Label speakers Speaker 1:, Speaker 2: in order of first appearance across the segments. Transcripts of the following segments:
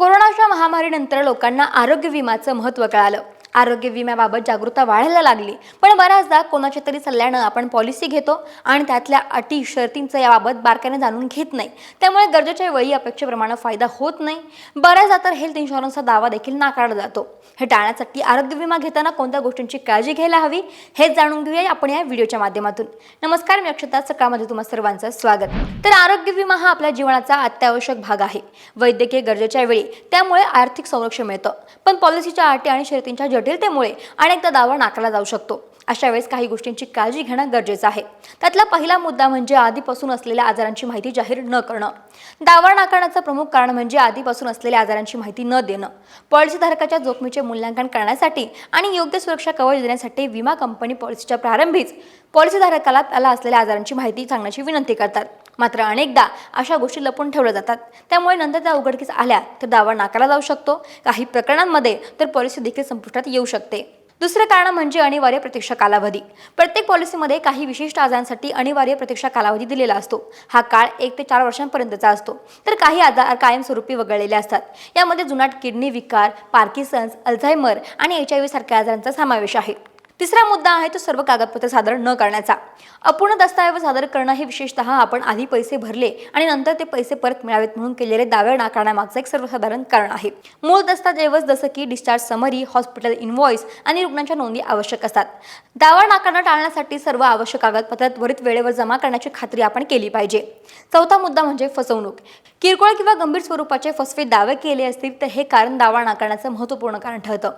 Speaker 1: कोरोनाच्या महामारीनंतर लोकांना आरोग्य विम्याचं महत्त्व कळालं. आरोग्य विम्याबाबत जागरूकता वाढायला लागली. पण बऱ्याचदा कोणाच्या तरी सल्ल्यानं आपण पॉलिसी घेतो आणि त्यातल्या अटी शर्तींचं याबाबत बारकाईने जाणून घेत नाही. त्यामुळे गरजेच्या वेळी अपेक्षेप्रमाणे फायदा होत नाही. बऱ्याचदा तर हेल्थ इन्शुरन्सचा दावा देखील नाकारला जातो. हे टाळण्यासाठी आरोग्य विमा घेताना कोणत्या गोष्टींची काळजी घ्यायला हवी हेच जाणून घेऊया आपण या व्हिडिओच्या माध्यमातून. नमस्कार मी अक्षता. सकाळमध्ये तुम्हा सर्वांचं स्वागत. तर आरोग्य विमा हा आपल्या जीवनाचा अत्यावश्यक भाग आहे. वैद्यकीय गरजेच्या वेळी त्यामुळे आर्थिक संरक्षण मिळतं. पण पॉलिसीच्या अटी आणि शर्तींच्या जटिलतेमुळे अनेकदा दावा नाकारला जाऊ शकतो. अशा वेळेस काही गोष्टींची काळजी घेणं गरजेचं आहे. त्यातला पहिला मुद्दा म्हणजे आधीपासून असलेल्या आजारांची माहिती जाहीर न करणं. दावा नाकारण्याचं प्रमुख कारण म्हणजे आधीपासून असलेल्या आजारांची माहिती न देणं. पॉलिसीधारकाच्या जोखमीचे मूल्यांकन करण्यासाठी आणि योग्य सुरक्षा कवच देण्यासाठी विमा कंपनी पॉलिसीच्या प्रारंभीच पॉलिसीधारकाला त्याला असलेल्या आजारांची माहिती सांगण्याची विनंती करतात. मात्र अनेकदा अशा गोष्टी लपून ठेवल्या जातात. त्यामुळे नंतर त्या उघडकीस आल्या तर दावा नाकारला जाऊ शकतो. काही प्रकरणांमध्ये तर पॉलिसी देखील संपुष्टात येऊ शकते. दुसरं कारण म्हणजे अनिवार्य प्रतीक्षा कालावधी. प्रत्येक पॉलिसीमध्ये काही विशिष्ट आजारांसाठी अनिवार्य प्रतीक्षा कालावधी दिलेला असतो. हा काळ एक ते चार वर्षांपर्यंतचा असतो. तर काही आजार कायमस्वरूपी वगळलेले असतात. यामध्ये जुनाट किडनी विकार पार्किसन्स अल्झायमर आणि एच आय व्ही सारख्या आजारांचा समावेश आहे. तिसरा मुद्दा आहे तो सर्व कागदपत्रे सादर न करण्याचा. अपूर्ण दस्तऐवज सादर करणं हे विशेषतः आपण आधी पैसे भरले आणि नंतर ते पैसे परत मिळावेत म्हणून केलेले दावे नाकारण्यामागचं एक सर्वसाधारण कारण आहे. मूळ दस्तऐवज जसं की डिस्चार्ज समरी हॉस्पिटल इनव्हॉइस आणि रुग्णांच्या नोंदी आवश्यक असतात. दावा नाकारणं टाळण्यासाठी सर्व आवश्यक कागदपत्रे त्वरित वेळेवर जमा करण्याची खात्री आपण केली पाहिजे. चौथा मुद्दा म्हणजे फसवणूक. किरकोळ किंवा गंभीर स्वरूपाचे फसवे दावे केले असतील तर हे कारण दावा नाकारण्याचं महत्त्वपूर्ण कारण ठरतं.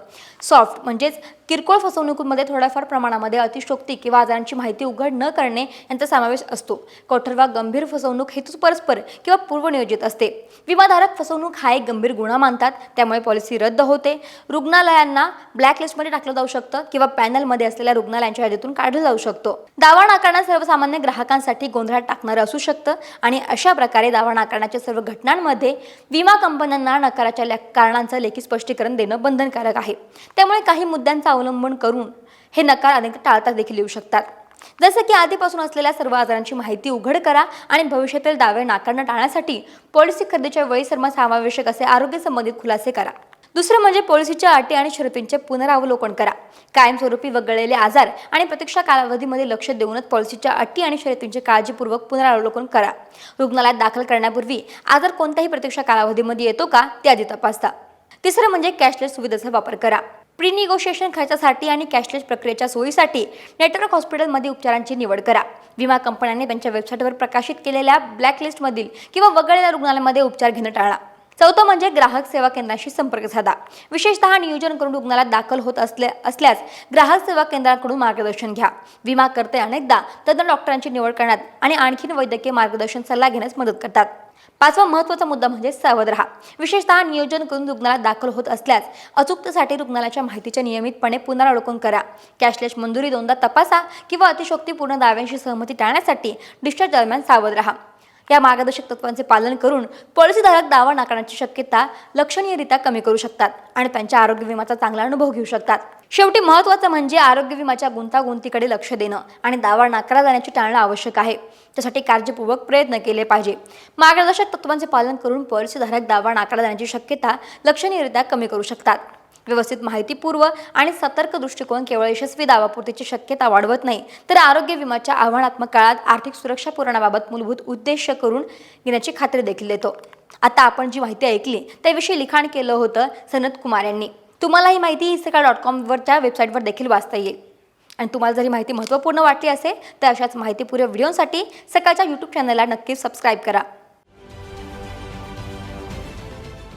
Speaker 1: सॉफ्ट म्हणजेच किरकोळ फसवणुकीमध्ये थोड्याफार प्रमाणामध्ये अतिशोक्ती किंवा आजारांची माहिती उघड न करणे यांचा समावेश असतो. कठोर वा गंभीर फसवणूक हेतूच परस्पर किंवा पूर्वनियोजित असते. विमाधारक फसवणूक हा एक गंभीर गुन्हा मानतात त्यामुळे पॉलिसी रद्द होते. रुग्णालयांना ब्लॅकलिस्टमध्ये टाकलं जाऊ शकतं किंवा पॅनलमध्ये असलेल्या रुग्णालयांच्या यादीतून काढलं जाऊ शकतो. दावा नाकारणं सर्वसामान्य ग्राहकांसाठी गोंधळात टाकणारं असू शकतं आणि अशा प्रकारे दावा नाकारण्याचे सर्व घटनांमध्ये विमा कंपन्यांना नकाराच्या ले- कारणांचं लेखी स्पष्टीकरण देणं बंधनकारक आहे. त्यामुळे काही मुद्द्यांचा अवलंबन करून हे नकार अनेक टाळता देखील येऊ शकतात. जसं की आधीपासून असलेल्या सर्व आजारांची माहिती उघड करा आणि भविष्यातील दावे नाकारणं टाळण्यासाठी पॉलिसी खरेदीच्या वेळी सर्व समावेशक असे आरोग्य संबंधित खुलासे करा. दुसरं म्हणजे पॉलिसीच्या अटी आणि शर्तींचे पुनरावलोकन करा. कायमस्वरूपी वगळलेले आजार आणि प्रतीक्षा कालावधीमध्ये लक्ष देऊनच पॉलिसीच्या अटी आणि शर्यतींचे काळजीपूर्वक पुनरावलोकन करा. रुग्णालयात दाखल करण्यापूर्वी आजार कोणत्याही प्रतीक्षा कालावधीमध्ये येतो का ते आधी तपासता. तिसरं म्हणजे कॅशलेस सुविधेचा वापर करा. प्री निगोशिएशन खर्चासाठी आणि कॅशलेस प्रक्रियेच्या सोयीसाठी नेटवर्क हॉस्पिटलमध्ये उपचारांची निवड करा. विमा कंपन्यांनी त्यांच्या वेबसाईटवर प्रकाशित केलेल्या ब्लॅकलिस्टमधील किंवा वगळलेल्या रुग्णालयामध्ये उपचार घेणं टाळा. चौथं म्हणजे ग्राहक सेवा केंद्राशी संपर्क साधा. विशेषतः नियोजन करून रुग्णालयात दाखल होत असले असल्यास ग्राहक सेवा केंद्राकडून मार्गदर्शन घ्या. विमा करते अनेकदा तज्ञ डॉक्टरांची निवड करण्यात आणि आणखीन वैद्यकीय मार्गदर्शन सल्ला घेण्यास मदत करतात. पाचवा महत्त्वाचा मुद्दा म्हणजे सावध राहा. विशेषतः नियोजन करून रुग्णालयात दाखल होत असल्यास अचूकतेसाठी रुग्णालयाच्या माहितीचे नियमितपणे पुनरावलोकन करा. कॅशलेस मंजुरी दोनदा तपासा किंवा अतिशोक्तीपूर्ण दाव्यांशी सहमती टाळण्यासाठी डिस्चार्ज दरम्यान सावध राहा. या मार्गदर्शक तत्वांचे पालन करून पॉलिसीधारक दावा नाकारण्याची शक्यता लक्षणीयरित्या कमी करू शकतात आणि त्यांच्या आरोग्य विम्याचा चांगला अनुभव घेऊ शकतात. शेवटी महत्त्वाचं म्हणजे आरोग्य विम्याच्या गुंतागुंतीकडे लक्ष देणं आणि दावा नाकारला जाण्याची टाळणं आवश्यक आहे. त्यासाठी काळजीपूर्वक प्रयत्न केले पाहिजे. मार्गदर्शक तत्वांचे पालन करून पॉलिसीधारक दावा नाकारला जाण्याची शक्यता लक्षणीयरित्या कमी करू शकतात. व्यवस्थित माहितीपूर्व आणि सतर्क दृष्टिकोन केवळ यशस्वी दावापूर्तीची शक्यता वाढवत नाही तर आरोग्य विम्याच्या आव्हानात्मक काळात आर्थिक सुरक्षा पुरवण्याबाबत मूलभूत उद्देश करून घेण्याची खात्री देखील देतो. आता आपण जी माहिती ऐकली त्याविषयी लिखाण केलं होतं सनत कुमार यांनी. तुम्हाला ही माहिती ही सकाळ डॉट कॉमवरच्या वेबसाईटवर देखील वाचता येईल. आणि तुम्हाला जर ही माहिती महत्त्वपूर्ण वाटली असेल तर अशाच माहितीपूर्व व्हिडिओसाठी सकाळच्या यूट्यूब चॅनलला नक्कीच सबस्क्राईब करा.